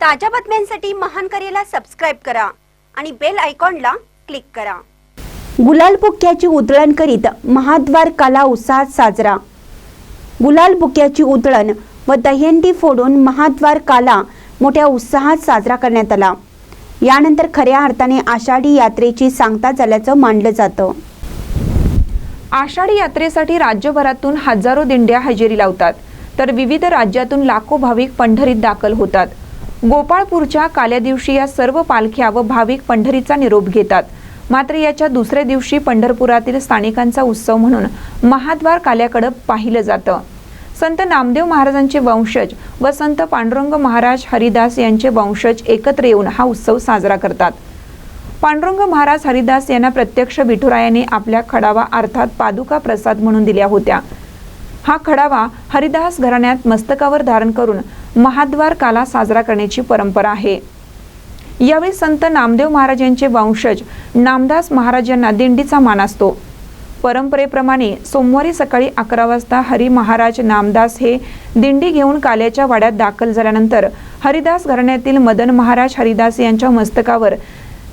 ताज्या बातम्यांसाठी महान करेला सबस्क्राईब करा आणि बेल आयकॉनला क्लिक करा. गुलाल बुक्याची उधळण करीत महाद्वार कला उत्साहात साजरा. गुलाल बुक्याची उधळण व दह्यंती फोडून महाद्वार काला मोठ्या उत्साहात साजरा करण्यात आला. यानंतर खऱ्या अर्थाने आषाढी यात्रेची सांगता झाल्याचं मानलं जातं. आषाढी यात्रेसाठी राज्यभरातून हजारो दिंड्या हजेरी लावतात तर विविध राज्यातून लाखो भाविक पंढरीत दाखल होतात. गोपाळपूरच्या काल्या दिवशी या सर्व पालख्या व भाविक पंढरीचा निरोप घेतात. मात्र याच्या दुसऱ्या दिवशी पंढरपुरातील स्थानिकांचा उत्सव म्हणून महाद्वार काल्याकडं पाहिलं जातं. संत नामदेव महाराजांचे वंशज व संत पांडुरंग महाराज हरिदास यांचे वंशज एकत्र येऊन हा उत्सव साजरा करतात. पांडुरंग महाराज हरिदास यांना प्रत्यक्ष विठुरायाने आपल्या खडावा अर्थात पादुका प्रसाद म्हणून दिल्या होत्या. हा खडावा हरिदास घराण्यात मस्तकावर धारण करून महाद्वार काला साजरा करण्याची परंपरा आहे. यावेळी संत नामदेव महाराज यांचे वंशज नामदास महाराज यांना दिंडीचा मान असतो. परंपरेप्रमाणे सोमवारी सकाळी अकरा वाजता हरी महाराज नामदास हे दिंडी घेऊन काल्याच्या वाड्यात दाखल झाल्यानंतर हरिदास घराण्यातील मदन महाराज हरिदास यांच्या मस्तकावर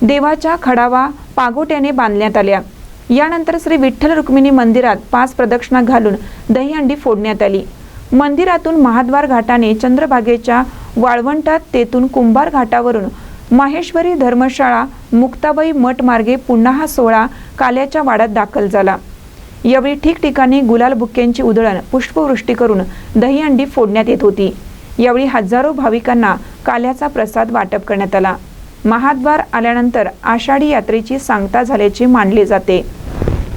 देवाच्या खडावा पागोट्याने बांधण्यात आल्या. यानंतर श्री विठ्ठल रुक्मिणी मंदिरात पाच प्रदक्षिणा घालून दहीहंडी फोडण्यात आली. मंदिरातून महाद्वार घाटाने चंद्रभागेच्या वाळवंटात तेथून कुंभार घाटावरून माहेश्वरी धर्मशाळा मुक्ताबाई मठ मार्गे पुन्हा हा सोहळा काल्याच्या वाड्यात दाखल झाला. यावेळी ठिकठिकाणी गुलाल बुक्क्यांची उधळण पुष्पवृष्टी करून दहीहंडी फोडण्यात येत होती. यावेळी हजारो भाविकांना काल्याचा प्रसाद वाटप करण्यात आला. महाद्वार आल्यानंतर आषाढी यात्रेची सांगता झाल्याचे मानले जाते.